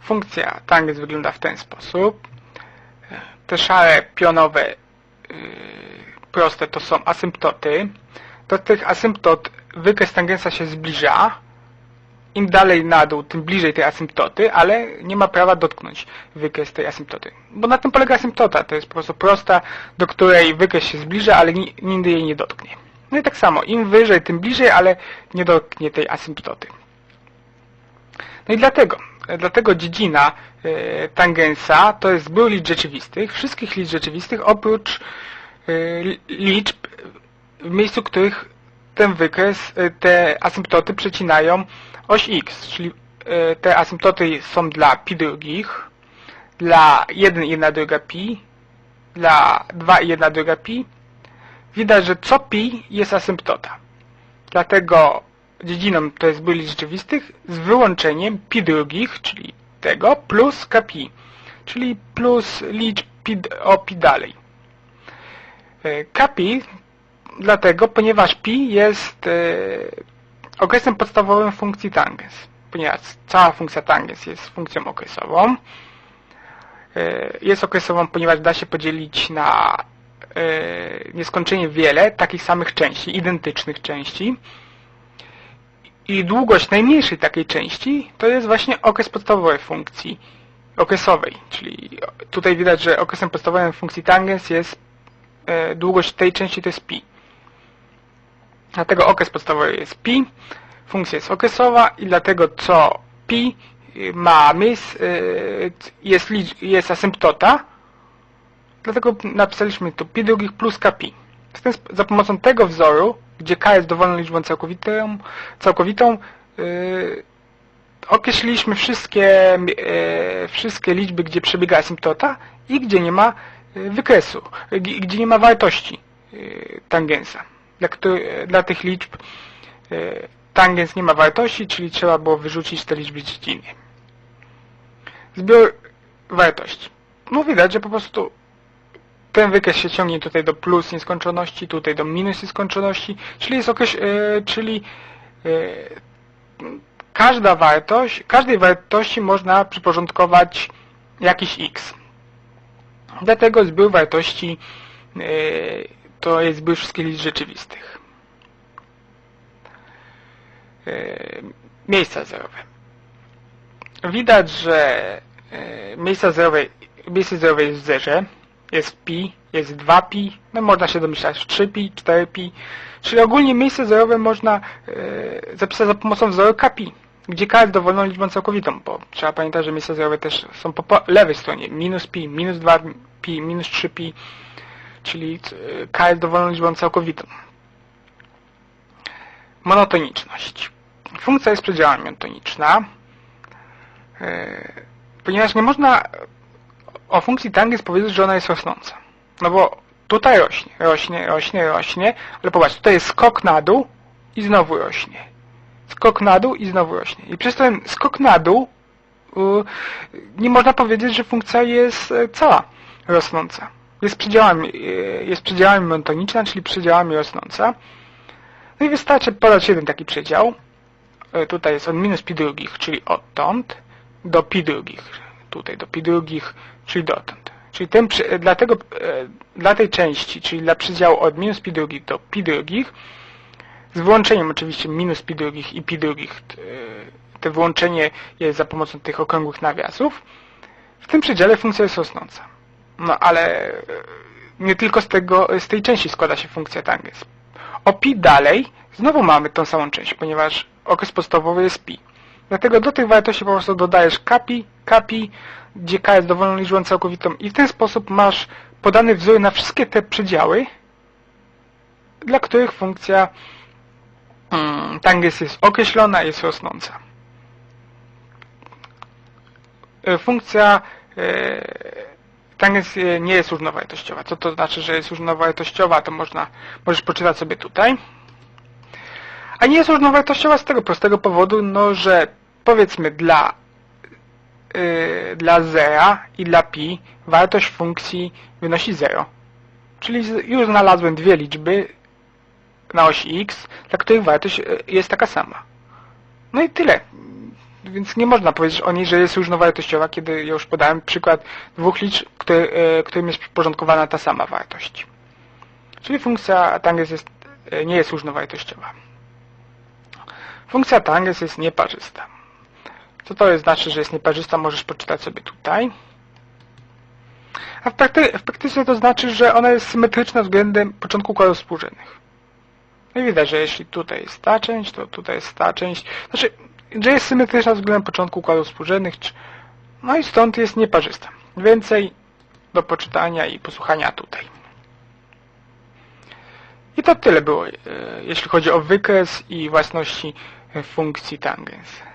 Funkcja tangens wygląda w ten sposób. Te szare pionowe yy, proste to są asymptoty. Do tych asymptot wykres tangensa się zbliża. Im dalej na dół, tym bliżej tej asymptoty, ale nie ma prawa dotknąć wykres tej asymptoty. Bo na tym polega asymptota. To jest po prostu prosta, do której wykres się zbliża, ale ni- nigdy jej nie dotknie. No i tak samo, im wyżej, tym bliżej, ale nie dotknie tej asymptoty. No i dlatego, dlatego dziedzina e, tangensa to jest zbiór liczb rzeczywistych, wszystkich liczb rzeczywistych oprócz e, li- liczb, w miejscu których ten wykres, e, te asymptoty przecinają oś x, czyli te asymptoty są dla pi drugich, dla 1 i 1 druga pi, dla 2 i 1 druga pi. Widać, że co pi jest asymptota. Dlatego dziedziną to jest liczb rzeczywistych z wyłączeniem pi drugich, czyli tego, plus kpi, czyli plus liczb pi, o pi dalej. E, Kpi dlatego, ponieważ pi jest e, okresem podstawowym funkcji tangens, ponieważ cała funkcja tangens jest funkcją okresową. E, Jest okresową, ponieważ da się podzielić na nieskończenie wiele takich samych części, identycznych części. I długość najmniejszej takiej części to jest właśnie okres podstawowej funkcji okresowej, czyli tutaj widać, że okresem podstawowym funkcji tangens jest e, długość tej części to jest pi. Dlatego okres podstawowy jest pi, funkcja jest okresowa i dlatego co pi y, ma miejsce, y, jest, jest asymptota, dlatego napisaliśmy tu pi drugich plus ten sp- Za pomocą tego wzoru, gdzie k jest dowolną liczbą całkowitą, całkowitą yy, określiliśmy wszystkie, yy, wszystkie liczby, gdzie przebiega asymptota i gdzie nie ma yy, wykresu, yy, gdzie nie ma wartości yy, tangensa. Dla, który, dla tych liczb yy, tangens nie ma wartości, czyli trzeba było wyrzucić te liczby z dziedziny. Zbiór wartości. No widać, że po prostu ten wykres się ciągnie tutaj do plus nieskończoności, tutaj do minus nieskończoności, czyli jest okreś, e, czyli e, każda wartość, każdej wartości można przyporządkować jakiś x. Dlatego zbiór wartości e, to jest zbiór wszystkich liczb rzeczywistych. Miejsca zerowe. Widać, że miejsca zerowe, miejsce zerowe jest w zerze, jest pi, jest 2pi, no można się domyślać 3pi, 4pi, czyli ogólnie miejsce zerowe można e, zapisać za pomocą wzoru kpi, gdzie k jest dowolną liczbą całkowitą, bo trzeba pamiętać, że miejsca zerowe też są po, lewej stronie, minus pi, minus 2pi, minus 3pi, czyli e, k jest dowolną liczbą całkowitą. Monotoniczność. Funkcja jest przedziałem monotoniczna, e, ponieważ nie można o funkcji tangens powiedzieć, że ona jest rosnąca. No bo tutaj rośnie, rośnie, rośnie, rośnie, ale popatrz, tutaj jest skok na dół i znowu rośnie. Skok na dół i znowu rośnie. I przez ten skok na dół y, nie można powiedzieć, że funkcja jest e, cała rosnąca. Jest przedziałami, y, jest przedziałami monotoniczna, czyli przedziałami rosnąca. No i wystarczy podać jeden taki przedział. E, Tutaj jest od minus pi drugich, czyli odtąd, do pi drugich, tutaj do pi drugich, czyli dotąd. Czyli ten, przy- dlatego, e, dla tej części, czyli dla przedziału od minus pi drugich do pi drugich, z wyłączeniem oczywiście minus pi drugich i pi drugich, e, to wyłączenie jest za pomocą tych okrągłych nawiasów, w tym przedziale funkcja jest rosnąca. No ale e, nie tylko z, tego, z tej części składa się funkcja tangens. O pi dalej znowu mamy tą samą część, ponieważ okres podstawowy jest pi. Dlatego do tych wartości po prostu dodajesz kapi, kapi, gdzie k jest dowolną liczbą całkowitą i w ten sposób masz podany wzór na wszystkie te przedziały, dla których funkcja mm, tangens jest określona, jest rosnąca. E, Funkcja e, tangens e, nie jest równowartościowa. Co to znaczy, że jest równowartościowa? To można, możesz poczytać sobie tutaj. A nie jest równowartościowa z tego prostego powodu, no, że powiedzmy dla yy, dla zera i dla pi wartość funkcji wynosi 0. Czyli już znalazłem dwie liczby na osi x, dla których wartość y, jest taka sama. No i tyle. więc nie można powiedzieć o niej, że jest równowartościowa, kiedy ja już podałem przykład dwóch liczb, który, którym jest przyporządkowana ta sama wartość. Czyli funkcja tangens jest, e, nie jest równowartościowa. Funkcja tangens jest nieparzysta. Co to jest, znaczy, że jest nieparzysta, możesz poczytać sobie tutaj. A w, prakty w praktyce to znaczy, że ona jest symetryczna względem początku układów współrzędnych. No i widać, że jeśli tutaj jest ta część, to tutaj jest ta część. Znaczy, że jest symetryczna względem początku układów współrzędnych, czy... no i stąd jest nieparzysta. Więcej do poczytania i posłuchania tutaj. I to tyle było, e, jeśli chodzi o wykres i własności funkcji tangens.